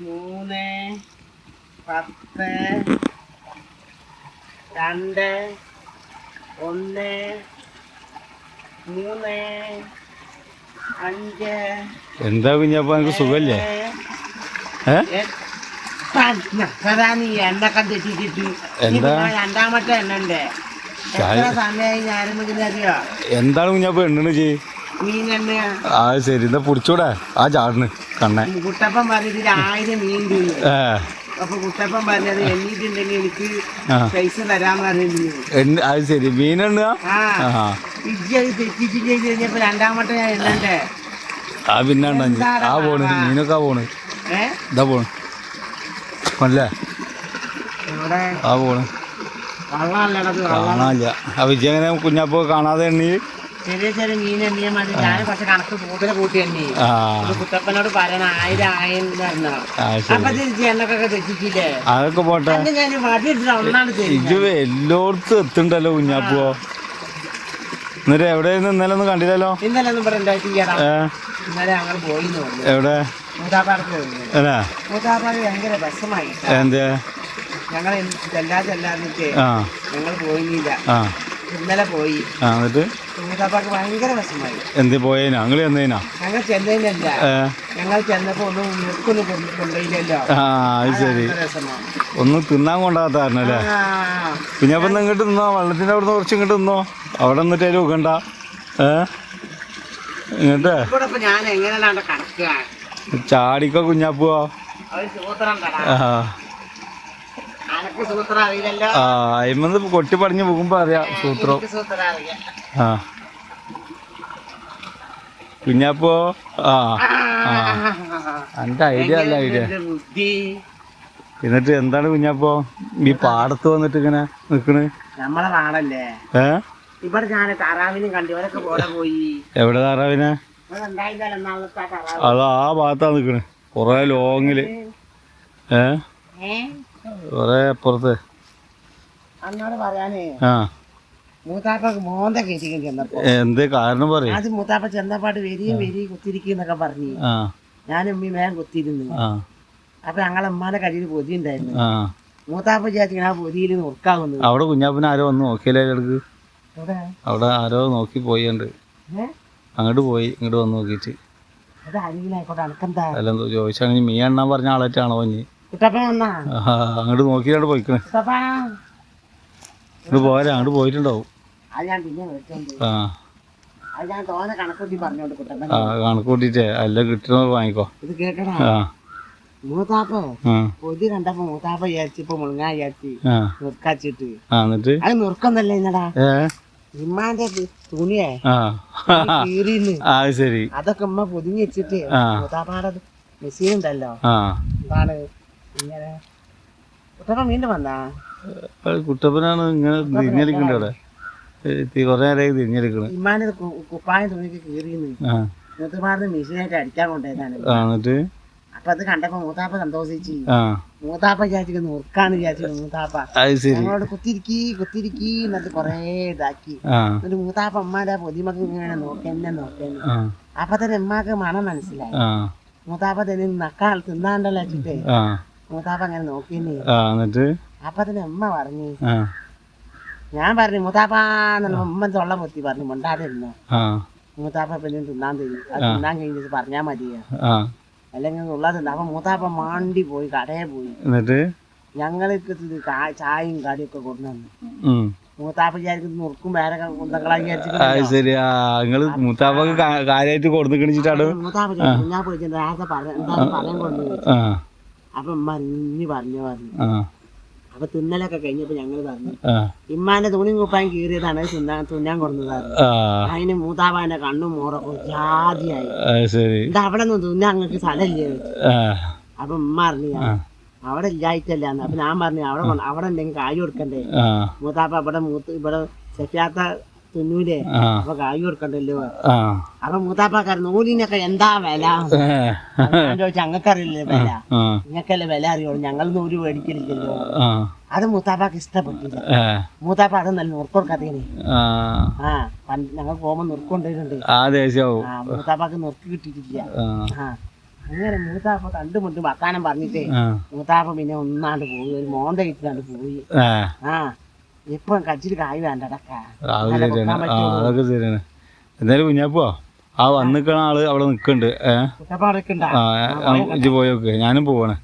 മൂന്ന് പത്ത് രണ്ട് ഒന്ന് മൂന്ന് അഞ്ച് എന്താ കുഞ്ഞപ്പ എനിക്ക് സുഖല്ലേ? നീ എന്താ? എത്ര സമയമായി ഞാനും എന്താണ് കുഞ്ഞപ്പ എണ്ണണ് ചെയ് മീനെണ്ണ ആ ശരി. എന്നാ പിടിച്ചൂടെ ആ ചാടിന് കണ്ണേ. കുട്ടപ്പൻ പറഞ്ഞിട്ട് ആയിരം മീൻ അപ്പൊ കുട്ടപ്പൻ പറഞ്ഞത് എണ്ണീട്ടുണ്ടെങ്കിൽ എനിക്ക്. പൈസ തരാന്ന് പറഞ്ഞു എണ്ണ അത് ശരി. മീനെണ്ണ ആ. ആ. ഇജ്ജ് തെറ്റിച്ച് കഴിഞ്ഞപ്പോ രണ്ടാമത്തെ ഞാൻ എണ്ണണ്ടേ? ആ പിന്നെ ആ പോണ്. മീനൊക്കെ പോണ്. ഇതാ പോണ്. ഇവിടെ ആ പോണ്. കാണാനില്ല. ആ വിജയനെ കുഞ്ഞപ്പോ കാണാതെ എണ്ണി? ചെറിയ ചെറിയ മീൻ എണ്ണിയാൽ മതി ഞാൻ കുറച്ച് കണക്ക് കൂടുതൽ കൂട്ടി കുട്ടപ്പനോട് പറയണ ആയിരം ആയിരം അപ്പൊ തെറ്റിച്ചില്ലേ അതൊക്കെ പോട്ടെ. ഞാൻ ഒന്നാണ് ഇജ് എല്ലായിടത്തും എത്തുണ്ടല്ലോ കുഞ്ഞാപ്പോ എന്നിട്ട് എവിടെയായിരുന്നു ഇന്നലെ ഒന്നും കണ്ടില്ലല്ലോ? ഇന്നലെ ഒന്നും ഇന്നലെ ഞങ്ങൾ പോയി എവിടെ? മൂത്താപ്പാട് ഭയങ്കര വിഷമായി ഞങ്ങൾ ചെല്ലാ ചെല്ലാന്നിട്ട് ആ. ഞങ്ങൾ പോയില്ല ആ. ഇന്നലെ പോയി. എന്നിട്ട്? മൂത്താപ്പാക്ക് ഭയങ്കര വിഷമായി. എന്ത് പോയേനാ ഞങ്ങൾ ചെന്നേനാ? ഞങ്ങൾ ചെന്നതിനല്ല ഞങ്ങൾ ചെന്നപ്പോ ഒന്നും നിൽക്കുന്നു കൊണ്ടില്ലല്ലോ കൊണ്ടുപോയില്ലല്ലോ. ആ അത് ശരി. ഒന്നും തിന്നാൻ ആ. പിന്നെ അപ്പം ഇങ്ങോട്ട് നിന്നോ? വെള്ളത്തിന്റെ അവിടെ നിന്ന് കുറച്ച് ഇങ്ങോട്ട് നിന്നോ? അവിടെ നിന്നിട്ട് അതിൽ വെക്കണ്ട ഏ? ഇങ്ങോട്ട് ഇവിടെ ഇപ്പൊ ഞാൻ എങ്ങനെയാണ് കടക്കുക? ചാടിക്കോ കുഞ്ഞാപ്പുവോ? ആ. ആ അയിമെന്ന് കൊട്ടി പറഞ്ഞു പോകുമ്പോ അറിയാം സൂത്രം. ആ. കുഞ്ഞാപ്പോ ആ ആ. എന്റെ ഐഡിയ അല്ല ഐഡിയ എന്നിട്ട് എന്താണ് കുഞ്ഞാപ്പോ? ഈ പാടത്ത് വന്നിട്ട് ഇങ്ങനെ നിക്കണ്? നമ്മളെ നാടല്ലേ? ഏ? ഇവിടെ ഞാൻ താറാവിനും കണ്ടു. ഇവരൊക്കെ പോലെ പോയി? എവിടെ താറാവിനെ? അതാ ആ ഭാഗത്താ നിക്കണ്. കൊറേ ലോങ്ങിൽ. ഏ? കൊറേ അപ്പുറത്ത്. അന്നോട് പറയാനേ ആ. മൂത്താപ്പ മോന്ത കയറ്റിക്കും ചെന്നപ്പോ. എന്തേ കാരണം പറയും. അത് മൂത്താപ്പ ചെന്നപ്പാട് വരിയും വരി കുത്തിരിക്കുന്നൊക്കെ പറഞ്ഞു. ഞാനും ഉമ്മി വേഗം കുത്തിയിരുന്നു. അപ്പൊ ഞങ്ങളെ ഉമ്മാന്റെ കഴിയിൽ പൊതി ഉണ്ടായിരുന്നു മൂത്താപ്പ ചേച്ചി ആ പൊതിയിൽ നോക്കാവുന്നു. അവിടെ കുഞ്ഞാപ്പിന് ആരോ വന്ന് നോക്കിയില്ലേ എവിടെ? അവിടെ ആരോ നോക്കി പോയിണ്ട്. അങ്ങോട്ട് പോയി ഇങ്ങോട്ട് വന്ന് നോക്കിയിട്ട്. അത് അരികിലായിക്കോട്ടെ അനക്കെന്താ? അല്ല ചോദിച്ചാണെങ്കിൽ മീൻ എണ്ണാൻ പറഞ്ഞ ആളായിട്ടാണോ ഇനി? അങ്ങോട്ട് നോക്കിയാണ് പോയിക്കണേ. ഇങ്ങോട്ട് പോരാ അങ്ങോട്ട് പോയിട്ടുണ്ടാവും. ആ. കണക്കൂട്ടിട്ടേ എല്ലാം കിട്ടണത് വാങ്ങിക്കോ. ഇത് മൂത്താപ്പ കണ്ടപ്പോ മൂത്താപ്പ മുളങ്ങാ വിചാരിച്ച് നുറുക്കാച്ചിട്ട്. അത് നുറുക്കൊന്നല്ലേ ഇമ്മാന്റെ തുണിയേ. കീറിന്ന്. അതൊക്കെ ഉമ്മ പൊതിഞ്ഞ് വെച്ചിട്ട്. മൂത്താപ്പാടെ മെഷീൻ ഉണ്ടല്ലോ. എന്താണ് ഇങ്ങനെ. കുട്ടപ്പ വീണ്ടും വന്നാ? കുട്ടപ്പനാണ് ഇങ്ങനെ തിരിഞ്ഞെടുക്കണ്ട അവിടെ. കുറെ നേരമായി തിരിഞ്ഞെടുക്കണ്. ഇമ്മാനെ കുപ്പായം തുണിക്ക് കീറിന്ന് ആ. മെഷീനായിട്ട് അടിക്കാൻ കൊണ്ടുപോയതാണ്. എന്നിട്ട്? അപ്പൊ അത് കണ്ടപ്പോ മൂത്താപ്പ സന്തോഷിച്ച്. മൂത്താപ്പ വിചാരിച്ചു നോക്കാന്ന് വിചാരിച്ചു മൂത്താപ്പ. ഞങ്ങളോട് കുത്തിരിക്കി കുത്തിരിക്കി എന്നിട്ട് കൊറേ ഇതാക്കി. എന്നിട്ട് മൂത്താപ്പ അമ്മാടെ പൊതിമക്ക് ഇങ്ങനെ നോക്കന്നെ നോക്കന്നെ. അപ്പൊ തന്നെ അമ്മയ്ക്ക് മണം മനസ്സിലായി. മൂത്താപ്പ തന്നെ നക്കാൾ തിന്നാണ്ടല്ലോ വെച്ചിട്ട്. മൂത്താപ്പ അങ്ങനെ നോക്കിന്നെ ആ എന്നിട്ട്? അപ്പൊ അതിന് ഉമ്മ പറഞ്ഞു ഞാൻ പറഞ്ഞു മൂത്താപ്പാന്നുള്ള ഉമ്മ തൊള്ള പൊത്തി പറഞ്ഞു മുണ്ടാതെ ഇരുന്നു. ആ. മൂത്താപ്പ പിന്നെ തിന്നാൻ തരും. അത് തിന്നാൻ കഴിഞ്ഞിട്ട് പറഞ്ഞാ മതിയാ. അല്ലെങ്കിൽ അപ്പൊ മൂത്താപ്പ മാണ്ടി പോയി കടയിൽ പോയി. എന്നിട്ട്? ഞങ്ങൾക്ക് ചായയും കടിയൊക്കെ കൊണ്ടുവന്നു. മൂത്താപ്പ വിചാരിക്കും നുറുക്കും വേറെ കുന്തങ്ങളാ മുത്താപ്പൊക്കെ കാര്യമായിട്ട് മൂത്താപ്പ കുഞ്ഞാ പോയി നേരത്തെ പറഞ്ഞു എന്താ പറയാൻ കൊണ്ടു ആ. അപ്പൊ ഉമ്മ ഇനി പറഞ്ഞു പറഞ്ഞു അപ്പൊ തിന്നലൊക്കെ കഴിഞ്ഞപ്പോ ഞങ്ങൾ പറഞ്ഞു ഇമ്മാന്റെ തുണി കുപ്പായം കീറിയതാണ് തിന്നാൻ തുന്നാൻ കൊടുത്തതാണ് അതിന് മൂത്താപ്പാന്റെ കണ്ണും മോറൊക്കെ ജാതിയായി. ഇത് അവിടെ നിന്ന് തുന്നാൻ അങ്ങക്ക് സ്ഥലമില്ലേ? അപ്പൊ ഉമ്മ പറഞ്ഞു അവിടെ ഇല്ലായിട്ടല്ല അപ്പൊ ഞാൻ പറഞ്ഞു അവിടെ അവിടെ എന്തെങ്കിലും കാര്യം കൊടുക്കണ്ടേ മൂത്താപ്പ ഇവിടെ മൂത്ത് ഇവിടെ സെഫിയാത്ത തുന്നൂലേ? അപ്പൊ കായ് കൊടുക്കണ്ടല്ലോ. അപ്പൊ മൂത്താപ്പാക്കാരൻ നൂലിനൊക്കെ എന്താ വില? ഞങ്ങൾക്കറിയില്ലേ വില? നിങ്ങൾക്കല്ലേ വില അറിയുള്ളൂ. ഞങ്ങൾ നൂൽ മേടിക്കലില്ലല്ലോ. അത് മൂത്താപ്പാക്ക് ഇഷ്ടപ്പെട്ടില്ല. മൂത്താപ്പ അത് നല്ല നുറുക്ക് കൊടുക്കാത്തേനെ ആ ഞങ്ങൾ പോകുമ്പോ ആ മൂത്താപ്പാക്ക് നുറുക്ക് കിട്ടിയിട്ടില്ല. അങ്ങനെ മൂത്താപ്പ കണ്ടു മുണ്ട് വക്കാനം പറഞ്ഞിട്ടേ മൂത്താപ്പ പിന്നെ ഒന്നാണ്ട് പോയി. ഒരു മോന്ത ഇട്ടാണ്ട് പോയി. ആ. ഇപ്പൊ കച്ചിട്ട് കായ് വേണ്ടടക്ക അത് ശരിയാണ്. ആ അതൊക്കെ ശരിയാണ്. എന്തായാലും കുഞ്ഞാപ്പോ ആ വന്നിക്കണ ആൾ അവിടെ നിൽക്കുന്നുണ്ട് ഏഹ് ആ ഇജ്ജ് പോയോക്കെ ഞാനും പോവാണ്.